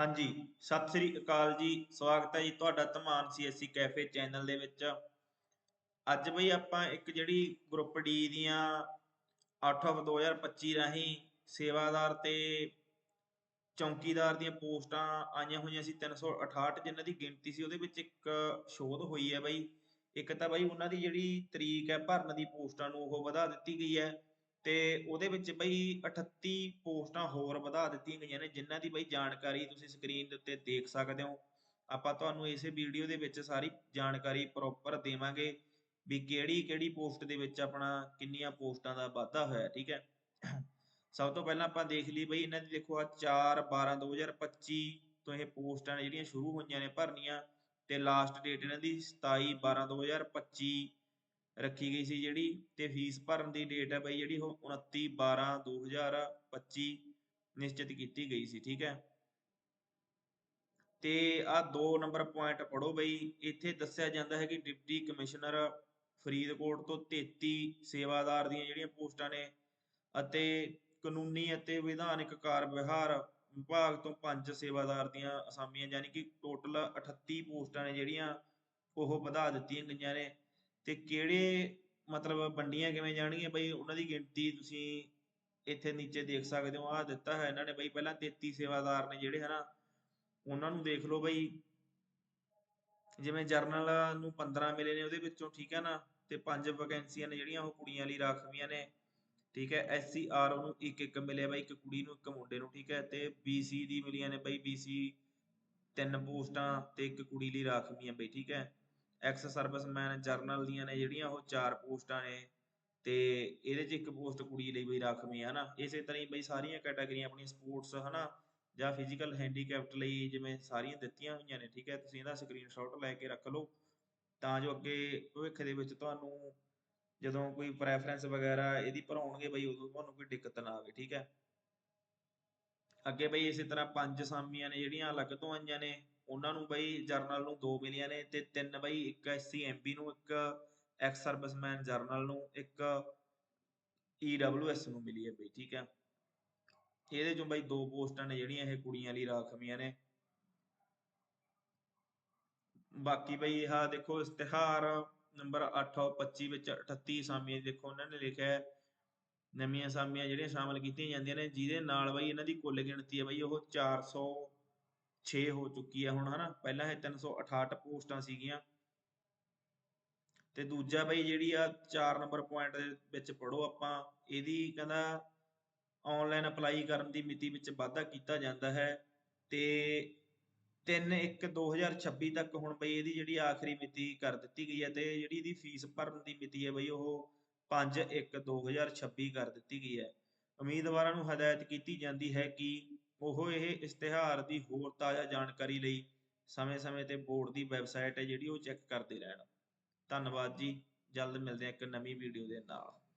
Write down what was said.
ਹਾਂਜੀ, ਸਤਿ ਸ੍ਰੀ ਅਕਾਲ ਜੀ, ਸਵਾਗਤ ਹੈ ਜੀ ਤੁਹਾਡਾ ਧਮਾਨ ਸੀਐਸਸੀ ਕੈਫੇ ਚੈਨਲ ਦੇ ਵਿੱਚ। ਅੱਜ ਬਈ ਆਪਾਂ ਇੱਕ ਜਿਹੜੀ ਗਰੁੱਪ ਡੀ ਦੀਆਂ 8 ਆਫ 2025 ਰਾਹੀਂ ਸੇਵਾਦਾਰ ਤੇ ਚੌਂਕੀਦਾਰ ਦੀਆਂ ਪੋਸਟਾਂ ਆਈਆਂ ਹੋਈਆਂ ਸੀ 368 ਜਿਨ੍ਹਾਂ ਦੀ ਗਿਣਤੀ ਸੀ, ਉਹਦੇ ਵਿੱਚ ਇੱਕ ਸ਼ੋਧ ਹੋਈ ਹੈ ਬਈ। ਇੱਕ ਤਾਂ ਬਈ ਉਹਨਾਂ ਦੀ ਜਿਹੜੀ ਤਰੀਕ ਹੈ, ਭਰਨ ਦੀ ਪੋਸਟਾਂ ਨੂੰ ਉਹ ਵਧਾ ਦਿੱਤੀ ਗਈ ਹੈ। ਤੇ ਉਹਦੇ ਵਿੱਚ ਬਈ 38 ਪੋਸਟਾਂ ਹੋਰ ਵਧਾ ਦਿੱਤੀਆਂ ਗਈਆਂ ਨੇ, ਜਿਨ੍ਹਾਂ ਦੀ ਬਈ ਜਾਣਕਾਰੀ ਤੁਸੀਂ ਸਕਰੀਨ ਦੇ ਉੱਤੇ ਦੇਖ ਸਕਦੇ ਹੋ। ਆਪਾਂ ਤੁਹਾਨੂੰ ਇਸੇ ਵੀਡੀਓ ਦੇ ਵਿੱਚ ਸਾਰੀ ਜਾਣਕਾਰੀ ਪ੍ਰੋਪਰ ਦੇਵਾਂਗੇ ਵੀ ਕਿਹੜੀ ਕਿਹੜੀ ਪੋਸਟ ਦੇ ਵਿੱਚ ਆਪਣਾ ਕਿੰਨੀਆਂ ਪੋਸਟਾਂ ਦਾ ਵਾਧਾ ਹੋਇਆ, ਠੀਕ ਹੈ? ਸਭ ਤੋਂ ਪਹਿਲਾਂ ਆਪਾਂ ਦੇਖ ਲਈ ਬਈ ਇਹਨਾਂ ਦੀ ਦੇਖੋ ਆ 4 12 2025 ਤੋਂ ਇਹ ਪੋਸਟਾਂ ਜਿਹੜੀਆਂ ਸ਼ੁਰੂ ਹੋਈਆਂ ਨੇ ਭਰਨੀਆਂ ਤੇ ਲਾਸਟ ਡੇਟ ਇਹਨਾਂ ਦੀ 27 12 2025 ਰੱਖੀ ਗਈ ਸੀ ਜਿਹੜੀ ਤੇ ਫੀਸ ਭਰਨ ਦੀ ਡੇਟ ਹੈ ਬਈ ਜਿਹੜੀ ਉਹ 29 12 2025 ਨਿਸ਼ਚਿਤ ਕੀਤੀ ਗਈ ਸੀ, ਠੀਕ ਹੈ। ਤੇ ਆ ਦੋ ਨੰਬਰ ਪੁਆਇੰਟ ਪੜੋ ਬਈ, ਇੱਥੇ ਦੱਸਿਆ ਜਾਂਦਾ ਹੈ ਕਿ ਡਿਪਟੀ ਕਮਿਸ਼ਨਰ ਫਰੀਦਕੋਟ ਤੋਂ 33 ਸੇਵਾਦਾਰ ਦੀਆਂ ਜਿਹੜੀਆਂ ਪੋਸਟਾਂ ਨੇ ਅਤੇ ਕਾਨੂੰਨੀ ਅਤੇ ਵਿਧਾਨਿਕ ਕਾਰ ਵਿਹਾਰ ਵਿਭਾਗ ਤੋਂ 5 ਸੇਵਾਦਾਰ ਦੀਆਂ ਅਸਾਮੀਆਂ, ਯਾਨੀ ਕਿ ਟੋਟਲ 38 ਪੋਸਟਾਂ ਨੇ ਜਿਹੜੀਆਂ ਉਹ ਵਧਾ ਦਿੱਤੀਆਂ ਗਈਆਂ ਨੇ। ਤੇ ਕਿਹੜੇ ਮਤਲਬ ਵੰਡੀਆਂ ਕਿਵੇਂ ਜਾਣਗੀਆਂ? ਬਈ ਉਹਨਾਂ ਦੀ ਗਿਣਤੀ ਤੁਸੀਂ ਇੱਥੇ ਨੀਚੇ ਦੇਖ ਸਕਦੇ ਹੋ। ਆ ਦਿੱਤਾ ਹੈ ਇਹਨਾਂ ਨੇ ਬਈ ਪਹਿਲਾਂ 33 ਸੇਵਾਦਾਰ ਨੇ ਜਿਹੜੇ, ਹਨਾ? ਉਹਨਾਂ ਨੂੰ ਦੇਖ ਲਓ ਬਈ। ਜਿਵੇਂ ਜਰਨਲ ਨੂੰ 15 ਮਿਲੇ ਨੇ ਉਹਦੇ ਵਿੱਚੋਂ, ਠੀਕ ਹੈ ਨਾ? ਤੇ ਪੰਜ ਵੈਕੈਂਸੀਆਂ ਨੇ ਜਿਹੜੀਆਂ, ਉਹ ਕੁੜੀਆਂ ਲਈ ਰਾਖਵੀਆਂ ਨੇ। ਠੀਕ ਹੈ ਐਸਸੀ ਆਰ ਨੂੰ ਇੱਕ ਇੱਕ ਮਿਲਿਆ ਬਈ, ਇੱਕ ਕੁੜੀ ਨੂੰ, ਇੱਕ ਮੁੰਡੇ ਨੂੰ, ਠੀਕ ਹੈ? ਤੇ ਬੀਸੀ ਦੀ ਮਿਲੀਆਂ ਨੇ ਬਈ ਬੀਸੀ ਤਿੰਨ ਪੋਸਟਾਂ ਤੇ ਇੱਕ ਕੁੜੀ ਲਈ ਰਾਖਵੀਆਂ ਬਈ, ਠੀਕ ਹੈ? ਐਕਸ ਸਰਵਿਸਮੈਨ ਜਰਨਲ ਦੀਆਂ ਨੇ ਜਿਹੜੀਆਂ ਉਹ ਚਾਰ ਪੋਸਟਾਂ ਨੇ ਤੇ ਇਹਦੇ 'ਚ ਇੱਕ ਪੋਸਟ ਕੁੜੀ ਲਈ ਬਈ ਰਾਖਵੀਂ ਹੈ ਨਾ ਇਸੇ ਤਰ੍ਹਾਂ ਹੀ ਬਈ ਸਾਰੀਆਂ ਕੈਟਾਗਰੀਆਂ ਆਪਣੀਆਂ ਸਪੋਰਟਸ ਹਨਾ ਜਾਂ ਫਿਜ਼ੀਕਲ ਹੈਂਡੀਕੈਪਟ ਲਈ ਜਿਵੇਂ ਸਾਰੀਆਂ ਦਿੱਤੀਆਂ ਹੋਈਆਂ ਨੇ, ਠੀਕ ਹੈ, ਤੁਸੀਂ ਇਹਦਾ ਸਕਰੀਨਸ਼ਾਟ ਲੈ ਕੇ ਰੱਖ ਲਓ, ਤਾਂ ਜੋ ਅੱਗੇ ਭਵਿੱਖ ਦੇ ਵਿੱਚ ਤੁਹਾਨੂੰ ਜਦੋਂ ਕੋਈ ਪ੍ਰੈਫਰੈਂਸ ਵਗੈਰਾ ਇਹਦੀ ਭਰਾਉਣਗੇ ਬਈ ਉਦੋਂ ਤੁਹਾਨੂੰ ਕੋਈ ਦਿੱਕਤ ਨਾ ਆਵੇ, ਠੀਕ ਹੈ। ਅੱਗੇ ਬਈ ਇਸੇ ਤਰ੍ਹਾਂ ਪੰਜ ਸਾਮੀਆਂ ਨੇ ਜਿਹੜੀਆਂ ਅਲੱਗ ਤੋਂ ਆਈਆਂ ਨੇ ਉਹਨਾਂ ਨੂੰ ਬਈ ਜਰਨਲ ਨੂੰ ਦੋ ਮਿਲੀਆਂ ਨੇ ਤੇ ਤਿੰਨ ਬਈ ਇੱਕ ਐਸਸੀ ਨੂੰ, ਇੱਕ ਐਕਸ ਸਰਵਿਸਮੈਨ ਜਰਨਲ ਨੂੰ, ਇੱਕ ਈਡਬਲਯੂਐਸ ਨੂੰ ਮਿਲੀ ਹੈ ਬਈ, ਠੀਕ ਹੈ। ਇਹਦੇ ਚੋਂ ਬਈ ਦੋ ਪੋਸਟਾਂ ਨੇ ਜਿਹੜੀਆਂ ਇਹ ਕੁੜੀਆਂ ਲਈ ਰਾਖਵੀਆਂ ਨੇ। ਬਾਕੀ ਬਈ ਆਹ ਦੇਖੋ ਇਸ਼ਤਿਹਾਰ ਨੰਬਰ 825 ਵਿੱਚ 38 ਸਾਮੀਆਂ ਦੇਖੋ ਉਹਨਾਂ ਨੇ ਲਿਖਿਆ ਹੈ। ਨਵੀਆਂ ਸਾਮੀਆਂ ਜਿਹੜੀਆਂ ਸ਼ਾਮਲ ਕੀਤੀਆਂ ਜਾਂਦੀਆਂ ਨੇ, ਜਿਹਦੇ ਨਾਲ ਬਈ ਇਹਨਾਂ ਦੀ ਕੁੱਲ ਗਿਣਤੀ ਹੈ ਬਈ ਉਹ 406 ਹੋ ਚੁੱਕੀ ਹੈ ਹੁਣ, ਹਨਾ? ਪਹਿਲਾਂ ਇਹ 368 ਪੋਸਟਾਂ ਸੀਗੀਆਂ। ਤੇ ਦੂਜਾ ਬਈ ਜਿਹੜੀ ਆ 4 ਨੰਬਰ ਪੁਆਇੰਟ ਦੇ ਵਿੱਚ ਪੜੋ ਆਪਾਂ, ਇਹਦੀ ਕਹਿੰਦਾ ਆਨਲਾਈਨ ਅਪਲਾਈ ਕਰਨ ਦੀ ਮਿਤੀ ਵਿੱਚ ਵਾਧਾ ਕੀਤਾ ਜਾਂਦਾ ਹੈ। ਤੇ 3/1/2026 ਤੱਕ ਹੁਣ ਬਈ ਇਹਦੀ ਜਿਹੜੀ ਆਖਰੀ ਮਿਤੀ ਕਰ ਦਿੱਤੀ ਗਈ ਹੈ ਤੇ ਜਿਹੜੀ ਇਹਦੀ ਫੀਸ ਭਰਨ ਦੀ ਮਿਤੀ ਹੈ ਬਈ ਉਹ 5/1/2026 ਕਰ ਦਿੱਤੀ ਗਈ ਹੈ ਉਮੀਦਵਾਰਾਂ ਨੂੰ ਹਦਾਇਤ ਕੀਤੀ ਜਾਂਦੀ ਹੈ ਕਿ ਉਹ ਇਹ ਇਸ਼ਤਿਹਾਰ ਦੀ ਹੋਰ ਤਾਜ਼ਾ ਜਾਣਕਾਰੀ ਲਈ ਸਮੇਂ-ਸਮੇਂ ਤੇ ਬੋਰਡ ਦੀ ਵੈਬਸਾਈਟ ਹੈ ਜਿਹੜੀ ਉਹ ਚੈੱਕ ਕਰਦੇ ਰਹਿਣ। ਧੰਨਵਾਦ ਜੀ। ਜਲਦ ਮਿਲਦੇ ਹਾਂ ਇੱਕ ਨਵੀਂ ਵੀਡੀਓ ਦੇ ਨਾਲ।